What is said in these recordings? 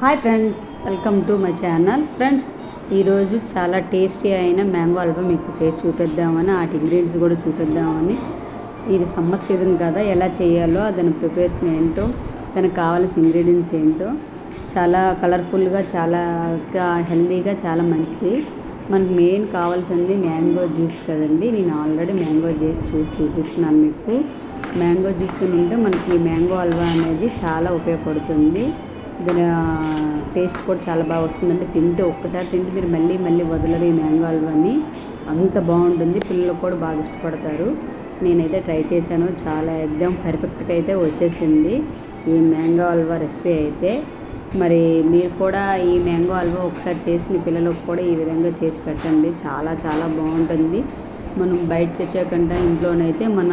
Hi friends welcome to my channel friends ఈరోజు చాలా tasty అయిన మ్యాంగో హల్వా మీకు చేసి చూపిద్దామని వాటి ఇంగ్రీడియంట్స్ కూడా చూపిద్దామని. ఇది సమ్మర్ సీజన్ కదా ఎలా చేయాలో దాని ప్రిపరేషన్ ఏంటో దానికి కావాల్సిన ఇంగ్రీడియంట్స్ ఏంటో చాలా కలర్ఫుల్గా చాలా హెల్తీగా చాలా మంచిది. మనకు మెయిన్ కావాల్సింది మ్యాంగో జ్యూస్ కదండి. నేను ఆల్రెడీ మ్యాంగో జ్యూస్ చూసి చూపిస్తున్నాను మీకు. మ్యాంగో జ్యూస్ ఉంటే మనకి ఈ మ్యాంగో హల్వా అనేది చాలా ఉపయోగపడుతుంది. దీని టేస్ట్ కూడా చాలా బాగా వస్తుందంటే తింటే ఒక్కసారి తింటే మీరు మళ్ళీ మళ్ళీ వదలరు ఈ మ్యాంగో హల్వాని అంత బాగుంటుంది. పిల్లలు కూడా బాగా ఇష్టపడతారు. నేనైతే ట్రై చేశాను. చాలా ఎగ్జామ్ పర్ఫెక్ట్గా అయితే వచ్చేసింది. ఈ మ్యాంగో హల్వా రెసిపీ అయితే. మరి మీరు కూడా ఈ మ్యాంగో హల్వా ఒకసారి చేసి మీ పిల్లలకు కూడా ఈ విధంగా చేసి పెట్టండి. చాలా చాలా బాగుంటుంది. మనం బయట తెచ్చాకంటే ఇంట్లోనైతే మన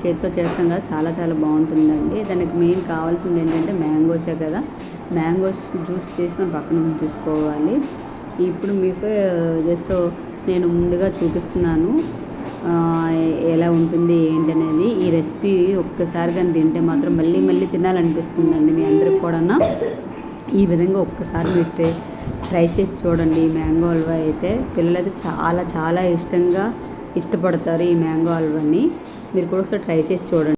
చేతితో చేస్తాం కదా చాలా చాలా బాగుంటుందండి. దానికి మెయిన్ కావాల్సింది ఏంటంటే మ్యాంగోసే కదా. మ్యాంగోస్ జ్యూస్ చేసి మనం పక్కన తీసుకోవాలి ఇప్పుడు మీకు జస్ట్ నేను ముందుగా చూపిస్తున్నాను ఎలా ఉంటుంది ఏంటి అనేది. ఈ రెసిపీ ఒక్కసారి కానీ తింటే మాత్రం మళ్ళీ మళ్ళీ తినాలనిపిస్తుందండి మీ అందరికి కూడా ఈ విధంగా ఒక్కసారి మీరు ట్రై ట్రై చేసి చూడండి ఈ మ్యాంగో హల్వా అయితే. పిల్లలైతే చాలా చాలా ఇష్టంగా ఇష్టపడతారు ఈ మ్యాంగో హల్వాని మీరు కూడా ఒకసారి ట్రై చేసి చూడండి.